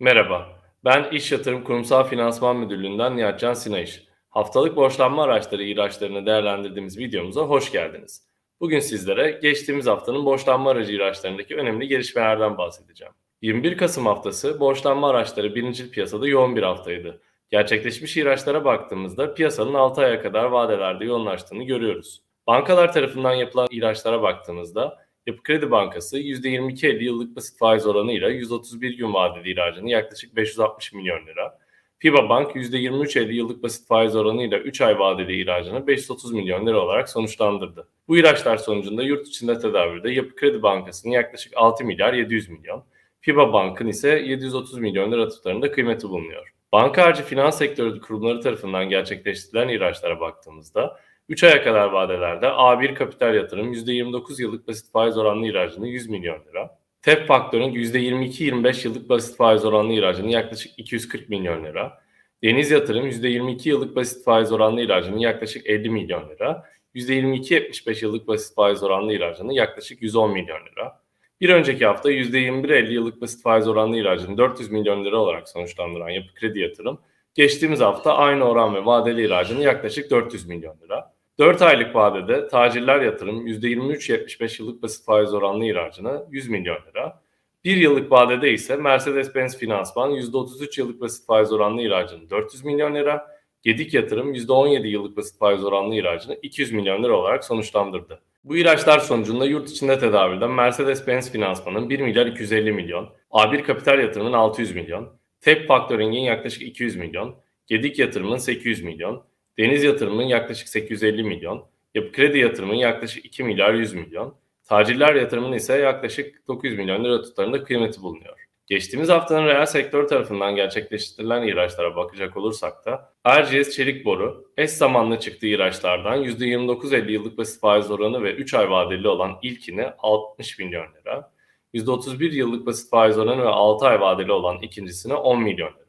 Merhaba, ben İş Yatırım Kurumsal Finansman Müdürlüğü'nden Nihatcan Sinayış. Haftalık borçlanma araçları ihraçlarını değerlendirdiğimiz videomuza hoş geldiniz. Bugün sizlere geçtiğimiz haftanın borçlanma aracı ihraçlarındaki önemli gelişmelerden bahsedeceğim. 21 Kasım haftası borçlanma araçları birincil piyasada yoğun bir haftaydı. Gerçekleşmiş ihraçlara baktığımızda piyasanın 6 aya kadar vadelerde yoğunlaştığını görüyoruz. Bankalar tarafından yapılan ihraçlara baktığımızda Yapı Kredi Bankası %22.50 yıllık basit faiz oranıyla 131 gün vadeli ihracını yaklaşık 560 milyon lira. FIBA Bank %23.50 yıllık basit faiz oranıyla 3 ay vadeli ihracını 530 milyon lira olarak sonuçlandırdı. Bu ihraçlar sonucunda yurt içinde tedavülde Yapı Kredi Bankası'nın yaklaşık 6 milyar 700 milyon, FIBA Bank'ın ise 730 milyon lira tutarında kıymeti bulunuyor. Banka harici finans sektörü kurumları tarafından gerçekleştirilen ihraçlara baktığımızda 3 aya kadar vadelerde A1 Kapital Yatırım %29 yıllık basit faiz oranlı ihracını 100 milyon lira, TEP Faktör'ün %22-25 yıllık basit faiz oranlı ihracını yaklaşık 240 milyon lira, Deniz Yatırım %22 yıllık basit faiz oranlı ihracını yaklaşık 50 milyon lira, %22-75 yıllık basit faiz oranlı ihracını yaklaşık 110 milyon lira, bir önceki hafta %21-50 yıllık basit faiz oranlı ihracını 400 milyon lira olarak sonuçlandıran Yapı Kredi Yatırım, geçtiğimiz hafta aynı oran ve vadeli ihracını yaklaşık 400 milyon lira, 4 aylık vadede tacirler yatırım %23-75 yıllık basit faiz oranlı ihracını 100 milyon lira. 1 yıllık vadede ise Mercedes-Benz Finansman %33 yıllık basit faiz oranlı ihracını 400 milyon lira. Gedik Yatırım %17 yıllık basit faiz oranlı ihracını 200 milyon lira olarak sonuçlandırdı. Bu ihraçlar sonucunda yurt içinde tedavülden Mercedes-Benz Finansman'ın 1 milyar 250 milyon, A1 Kapital Yatırım'ın 600 milyon, TEP Factoring'in yaklaşık 200 milyon, Gedik Yatırım'ın 800 milyon, Deniz Yatırım'ın yaklaşık 850 milyon, Yapı Kredi Yatırım'ın yaklaşık 2 milyar 100 milyon, Tacirler Yatırım'ın ise yaklaşık 900 milyon lira tutarında kıymeti bulunuyor. Geçtiğimiz haftanın reel sektör tarafından gerçekleştirilen ihraçlara bakacak olursak da Erciyes Çelik Boru eş zamanlı çıktığı ihraçlardan %29.50 yıllık basit faiz oranı ve 3 ay vadeli olan ilkini 60 milyon lira, %31 yıllık basit faiz oranı ve 6 ay vadeli olan ikincisine 10 milyon lira,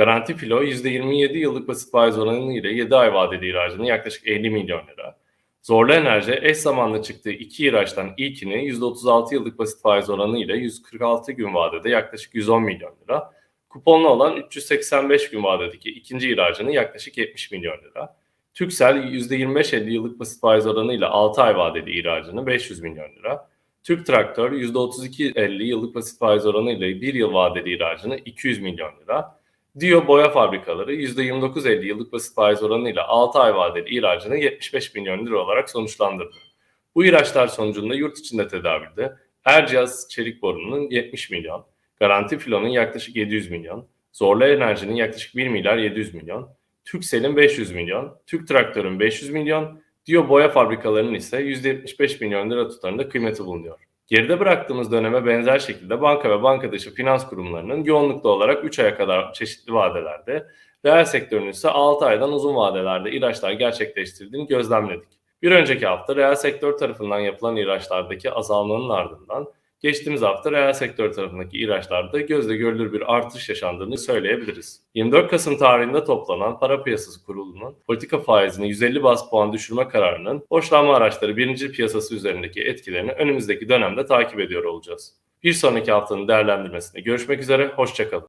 Garanti Filo %27 yıllık basit faiz oranı ile 7 ay vadeli ihracını yaklaşık 50 milyon lira. Zorlu Enerji eş zamanlı çıktığı iki ihraçtan ilkini %36 yıllık basit faiz oranı ile 146 gün vadede yaklaşık 110 milyon lira. Kuponlu olan 385 gün vadedeki ikinci ihracını yaklaşık 70 milyon lira. Türksel %25-50 yıllık basit faiz oranı ile 6 ay vadeli ihracını 500 milyon lira. Türk Traktör %32-50 yıllık basit faiz oranı ile 1 yıl vadeli ihracını 200 milyon lira. Dio Boya Fabrikaları %29.50 yıllık basit faiz oranıyla 6 ay vadeli ihracını 75 milyon lira olarak sonuçlandırdı. Bu ihraçlar sonucunda yurt içinde tedavülde Erciyes Çelik Boru'nun 70 milyon, Garanti Filo'nun yaklaşık 700 milyon, Zorlu Enerji'nin yaklaşık 1 milyar 700 milyon, Türksel'in 500 milyon, Türk Traktör'ün 500 milyon, Dio Boya Fabrikalarının ise %75 milyon lira tutarında kıymeti bulunuyor. Geride bıraktığımız döneme benzer şekilde banka ve banka dışı finans kurumlarının yoğunluklu olarak 3 aya kadar çeşitli vadelerde, reel sektörün ise 6 aydan uzun vadelerde ihraçlar gerçekleştirdiğini gözlemledik. Bir önceki hafta reel sektör tarafından yapılan ihraçlardaki azalmanın ardından geçtiğimiz hafta reel sektör tarafındaki ihraçlarda gözle görülür bir artış yaşandığını söyleyebiliriz. 24 Kasım tarihinde toplanan para piyasası kurulunun politika faizini 150 bas puan düşürme kararının borçlanma araçları birinci piyasası üzerindeki etkilerini önümüzdeki dönemde takip ediyor olacağız. Bir sonraki haftanın değerlendirmesinde görüşmek üzere, hoşçakalın.